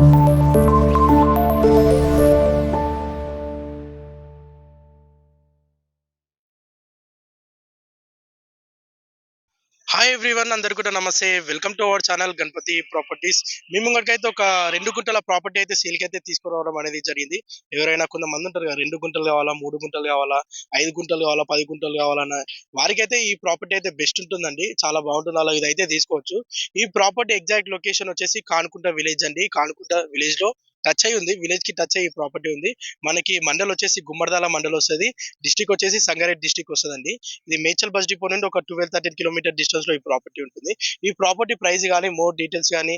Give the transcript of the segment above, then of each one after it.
Thank you. Hi everyone అందరు కూడా నమస్తే. Welcome to our channel Ganapathi properties మీ ముంగటికైతే ఒక రెండు గుంటల ప్రాపర్టీ అయితే సేల్కి అయితే తీసుకురావడం అనేది జరిగింది. ఎవరైనా కొంతమంది ఉంటారు కదా రెండు గుంటలు కావాలా మూడు గుంటలు కావాలా ఐదు గుంటలు కావాలా పది గుంటలు కావాలన్న వారికైతే ఈ ప్రాపర్టీ అయితే బెస్ట్ ఉంటుందండి. చాలా బాగుంటుంది. అలా ఇదైతే తీసుకోవచ్చు. ఈ ప్రాపర్టీ ఎగ్జాక్ట్ లొకేషన్ వచ్చేసి కానుకుంట విలేజ్ అండి. కానుకుంట విలేజ్లో టచ్ అయి ఉంది విలేజ్కి టచ్ అయ్యి ప్రాపర్టీ ఉంది. మనకి మండల్ వచ్చేసి గుమ్మడదాల మండల్ వస్తుంది. డిస్టిక్ వచ్చేసి సంగారెడ్డి డిస్టిక్ వస్తుందండి. ఇది మేచల్ బస్ డిపో నుండి ఒక ట్వెల్వ్ థర్టీన్ కిలోమీటర్ డిస్టెన్స్లో ఈ ప్రాపర్టీ ఉంటుంది. ఈ ప్రాపర్టీ ప్రైస్ కానీ మోర్ డీటెయిల్స్ కానీ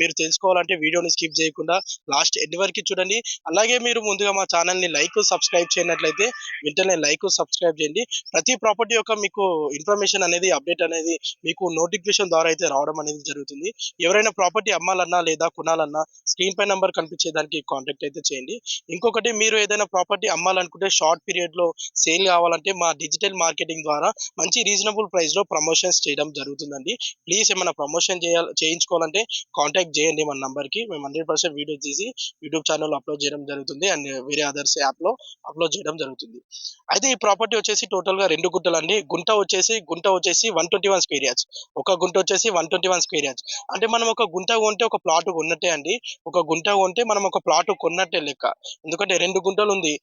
మీరు తెలుసుకోవాలంటే వీడియోని స్కిప్ చేయకుండా లాస్ట్ ఎండ్ వరకు చూడండి. అలాగే మీరు ముందుగా మా ఛానల్ని లైక్ సబ్స్క్రైబ్ చేయనట్లయితే వెంటనే లైక్ సబ్స్క్రైబ్ చేయండి. ప్రతి ప్రాపర్టీ యొక్క మీకు ఇన్ఫర్మేషన్ అనేది అప్డేట్ అనేది మీకు నోటిఫికేషన్ ద్వారా అయితే రావడం అనేది జరుగుతుంది. ఎవరైనా ప్రాపర్టీ అమ్మాలన్నా లేదా కొనాలన్నా స్క్రీన్ పై నంబర్ కనిపి దానికి కాంటాక్ట్ అయితే చేయండి. ఇంకొకటి మీరు ఏదైనా ప్రాపర్టీ అమ్మాలనుకుంటే షార్ట్ పీరియడ్లో సేల్ కావాలంటే మా డిజిటల్ మార్కెటింగ్ ద్వారా మంచి రీజనబుల్ ప్రైస్లో ప్రమోషన్స్ చేయడం జరుగుతుందండి. ప్లీజ్ ఏమైనా ప్రమోషన్ చేయాలి చేయించుకోవాలంటే కాంటాక్ట్ చేయండి మన నంబర్కి మేము హండ్రెడ్ పర్సెంట్ వీడియో తీసి యూట్యూబ్ ఛానల్ అప్లోడ్ చేయడం జరుగుతుంది అండ్ వేరే అదర్స్ యాప్లో అప్లోడ్ చేయడం జరుగుతుంది. అయితే ఈ ప్రాపర్టీ వచ్చేసి టోటల్గా రెండు గుంటలు అండి గుంట వచ్చేసి గుంట వచ్చేసి one twenty one square yards ఒక గుంట వచ్చేసి one twenty one square yards అంటే మనం ఒక గుంట కొంటే ఒక ప్లాట్ కొన్నట్టే అండి. ఒక గుంట కొంటే మనం ఒక ప్లాట్ కొన్నట్టే లెక్క. ఎందుకంటే రెండు గుంటలు ఉంది.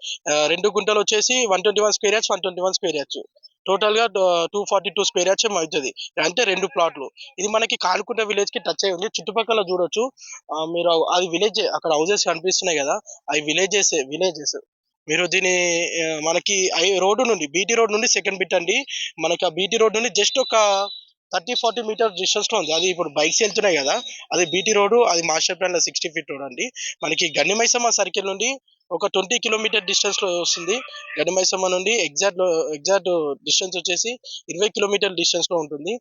రెండు గుంటలు వచ్చేసి one twenty one square yards one twenty one square yards టోటల్గా two forty two square yards ఏమో అవుతుంది. అంటే రెండు ప్లాట్లు ఇది మనకి కాలుకుంట విలేజ్కి టచ్ అయ్యి ఉంది. చుట్టుపక్కల చూడొచ్చు. మీరు అది విలేజ్ అక్కడ హౌసెస్ కనిపిస్తున్నాయి కదా. అవి విలేజెస్ విలేజెస్ మీరు దీని మనకి ఐ రోడ్డు నుండి బీటీ రోడ్ నుండి సెకండ్ బిట్ అండి. మనకి ఆ బీటీ రోడ్ నుండి జస్ట్ ఒక థర్టీ ఫార్టీ మీటర్ డిస్టెన్స్లో ఉంది. అది ఇప్పుడు బైక్స్ వెళ్తున్నాయి కదా అది బీటీ రోడ్ అది మాస్టర్ ప్లాన్లో సిక్స్టీ ఫీట్ రోడ్ అండి. మనకి గన్నిమైసమ్మ సర్కిల్ నుండి ఒక ట్వంటీ కిలోమీటర్ డిస్టెన్స్లో వస్తుంది. గన్నిమైసమ్మ నుండి ఎగ్జాక్ట్ ఎగ్జాక్ట్ డిస్టెన్స్ వచ్చేసి ఇరవై కిలోమీటర్ డిస్టెన్స్లో ఉంటుంది.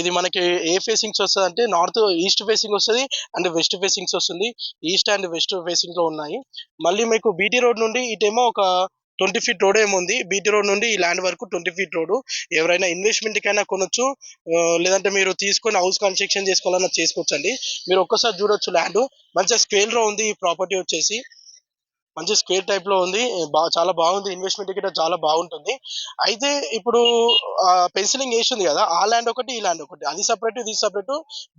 ఇది మనకి ఏ ఫేసింగ్స్ వస్తుంది అంటే నార్త్ ఈస్ట్ ఫేసింగ్ వస్తుంది అండ్ వెస్ట్ ఫేసింగ్స్ వస్తుంది. ఈస్ట్ అండ్ వెస్ట్ ఫేసింగ్లో ఉన్నాయి. మళ్ళీ మీకు బీటీ రోడ్ నుండి ఇటేమో ఒక ట్వంటీ ఫీట్ రోడ్ ఏమో ఉంది బీటీ రోడ్ నుండి ఈ ల్యాండ్ వరకు ట్వంటీ ఫీట్ రోడ్. ఎవరైనా ఇన్వెస్ట్మెంట్కైనా కొనొచ్చు. లేదంటే మీరు తీసుకొని హౌస్ కన్స్ట్రక్షన్ చేసుకోవాలన్నా చేసుకోవచ్చండి. మీరు ఒక్కసారి చూడొచ్చు ల్యాండ్ మంచిగా స్కేల్లో లో ఉంది ఈ ప్రాపర్టీ వచ్చేసి. మంచి స్క్వేర్ టైప్లో ఉంది. చాలా బాగుంది. ఇన్వెస్ట్మెంట్ గిట్ట చాలా బాగుంటుంది. అయితే ఇప్పుడు పెన్సిలింగ్ వేసింది కదా ఆ ల్యాండ్ ఒకటి ఈ ల్యాండ్ ఒకటి. అది సపరేట్ ఇది సపరేట్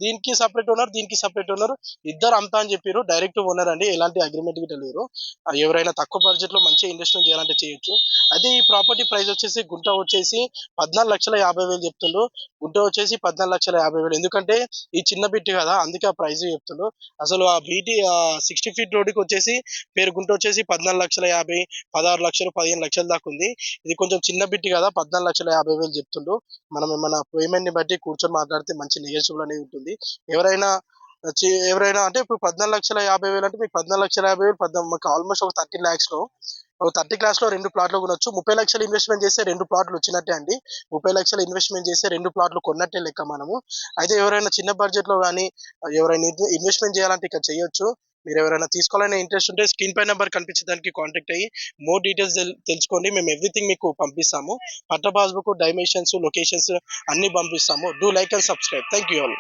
దీనికి సపరేట్ ఓనర్ దీనికి సపరేట్ ఓనర్ ఇద్దరు అంతా అని చెప్పారు డైరెక్ట్ ఓనర్ అండి. ఎలాంటి అగ్రిమెంట్ గిట్ట లేరు. ఎవరైనా తక్కువ బడ్జెట్లో మంచి ఇన్వెస్ట్మెంట్ చేయాలంటే చేయొచ్చు. అదే ఈ ప్రాపర్టీ ప్రైస్ వచ్చేసి గుంట వచ్చేసి పద్నాలుగు లక్షల యాభై వేలు చెప్తుండ్రు. గుంట వచ్చేసి పద్నాలుగు లక్షల యాభై వేలు. ఎందుకంటే ఈ చిన్న బిట్ కదా అందుకే ఆ ప్రైస్ చెప్తుండ్రు. అసలు ఆ బీటీ సిక్స్టీ ఫీట్ రోడ్డుకి వచ్చేసి పేరు గుంట వచ్చేసి పద్నాలుగు లక్షల యాభై పదహారు లక్షలు పదిహేను లక్షల దాకా ఉంది. ఇది కొంచెం చిన్న బిట్ కదా పద్నాలుగు లక్షల యాభై వేలు చెప్తుండ్రు మనం ఏమైనా పేమెంట్ని బట్టి కూర్చొని మాట్లాడితే మంచి నెగోషియబుల్ అనేది ఉంటుంది. ఎవరైనా ఎవరైనా అంటే ఇప్పుడు పద్నాలుగు లక్షల యాభై వేలు అంటే మీకు పద్నాలుగు లక్షల యాభై వేలు పద్నాలుగు మాకు ఆల్మోస్ట్ ఒక థర్టీ ల్యాక్స్లో ఒక థర్టీ క్లాస్లో రెండు ప్లాట్లు కొనొచ్చు. ముప్పై లక్షలు ఇన్వెస్ట్మెంట్ చేస్తే రెండు ప్లాట్లు వచ్చినట్టే అండి. ముప్పై లక్షలు ఇన్వెస్ట్మెంట్ చేస్తే రెండు ప్లాట్లు కొన్నట్టే లెక్క మనము. అయితే ఎవరైనా చిన్న బడ్జెట్లో కానీ ఎవరైనా ఇన్వెస్ట్మెంట్ చేయాలంటే ఇక్కడ చేయొచ్చు. మీరు ఎవరైనా తీసుకోవాలనే ఇంట్రెస్ట్ ఉంటే స్క్రీన్ పై నెంబర్ కనిపించడానికి కాంటాక్ట్ అయ్యి మోర్ డీటెయిల్స్ తెలుసుకోండి. మేము ఎవ్రీథింగ్ మీకు పంపిస్తాము. పట్ట పాస్బుక్ డైమెన్షన్స్ లొకేషన్స్ అన్ని పంపిస్తాము. Do like and subscribe. Thank you all.